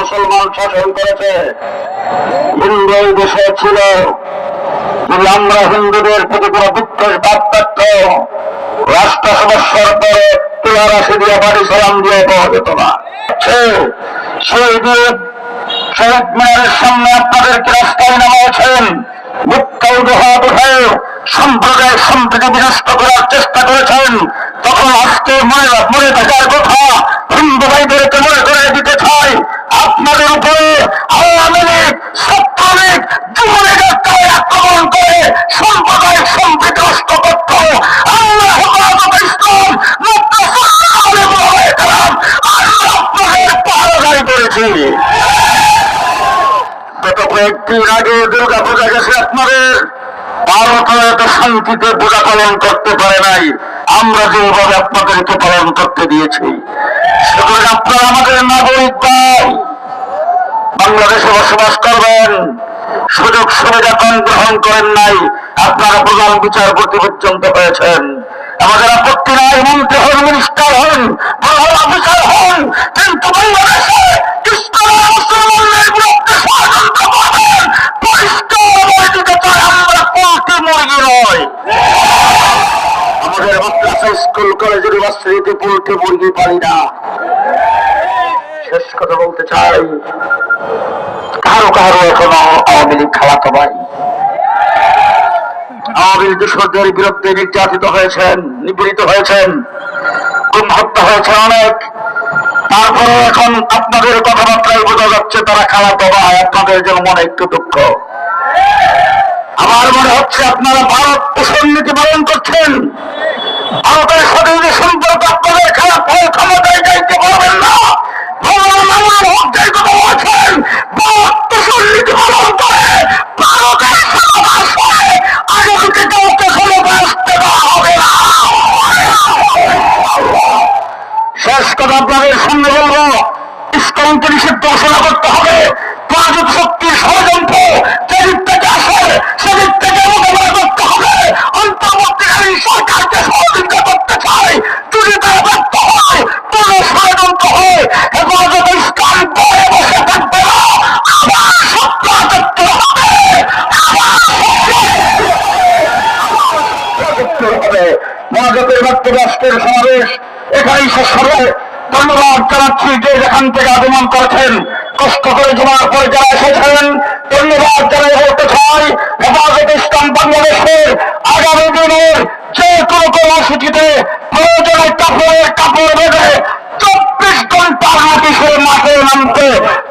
মুসলমান শাসন করেছে। হিন্দু এই দেশে ছিল। আমরা হিন্দুদের প্রতি কোনো ভাব থাকত। রাষ্ট্র সমস্যার পরে তোলার দিয়ে বাড়ি সালাম দিয়ে পাওয়া যেত না। সেই দিয়ে শহীদ মিনারের সামনে আপনাদেরকে রাস্তায় উঠে সম্প্রদায় সম্প্রীতি বিনষ্ট করার চেষ্টা করেছেন। তখন আজকে মনে থাকার কথা হিন্দু ভাইদেরকে মনে করে দিতে চাই আপনাদের উপরে আওয়ামী লীগ ছাত্রলীগ যুবলীগের তাই আক্রমণ করে সম্প্রদায় সম্প্রীতি নষ্ট করত আল্লাহ হেফাজত ইসলাম মুক্ত সাল্লাল্লাহু আলাইহি সাল্লাম আল্লাহ আপনাদের করেছি গত কয়েকদিন আগে দুর্গা পূজা গেছে আপনাদের ভারত এত শান্তিতে পূজা পালন করতে পারে নাই। আমরা যেভাবে আপনাদেরকে পালন করতে দিয়েছি সুতরাং আপনারা আমাদের নাগরিক ভাই বাংলাদেশে বসবাস করবেন, সুযোগ সুবিধা কম গ্রহণ করেন নাই, আপনারা প্রধান বিচারপতি পর্যন্ত হয়েছেন। আমাদের আপত্তি নাই, মন্ত্রী স্কুল, কলেজ ইউনিভার্সিটিতে পোল্ট্রি মুরগি পাই না। শেষ কথা বলতে চাই, কারও কারও এখনও আওয়ামী লীগ ভাই আওয়ামী লীগ বিরুদ্ধে নির্যাতিত হয়েছেন, নিপীড়িত হয়েছেন হত্যা হয়েছে অনেক। তারপরে এখন আপনাদের কথাবার্তায় বোঝা যাচ্ছে তারা খারাপ ভাই আপনাদের জন্য মনে একটু দুঃখ। আমার মনে হচ্ছে আপনারা ভারত পোষণ নীতি পালন করছেন ভারতের সাথে যে সম্পর্ক আপনাদের খারাপ হয়ে ক্ষমতায় যাইতে পারবেন না ভগবান আমার হত্যার কথা বলছেন ভারত পোষণ নীতি পালন করে ভারতের সমাজ হয় আগামীতে কাউকে ক্ষমতায় আসতে দেওয়া হবে না শেষ কথা আপনাদের সামনে বলব। ইসলামকে নিষিদ্ধ ঘোষণা করতে হবে। রাজক শক্তির ষড়যন্ত্র যেদিক থেকে আসে, সেদিক থেকে মোকাবেলা করতে হবে। অন্তর্বর্তীকালীন সরকারকে সহযোগিতা করতে চাই। যদি তারা ব্যর্থ হয়, কোন ষড়যন্ত্র হয় হেফাজত ইসলাম পরে বসে থাকবে না, আবার রাষ্ট্রের সমাবেশ এখানেই শেষ হবে। ধন্যবাদ জানাচ্ছি যে যেখান থেকে আগমন করেছেন। কষ্ট করে জমার পরে যারা এসেছেন ধন্যবাদ জানাই বলতে চাই হেফাজত ইসলাম বাংলাদেশের আগামী দিনের যে কোনো কর্মসূচিতে প্রয়োজনে কাপড়ের কাপড় বেঁধে চব্বিশ ঘণ্টার নোটিশের মাঠে নামতে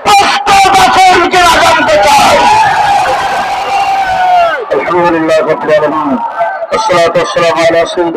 প্রস্তুত আছেন কিনা জানতে চাই। আলহামদুলিল্লাহ আসসালাতু ওয়াসসালামু আলা রাসূল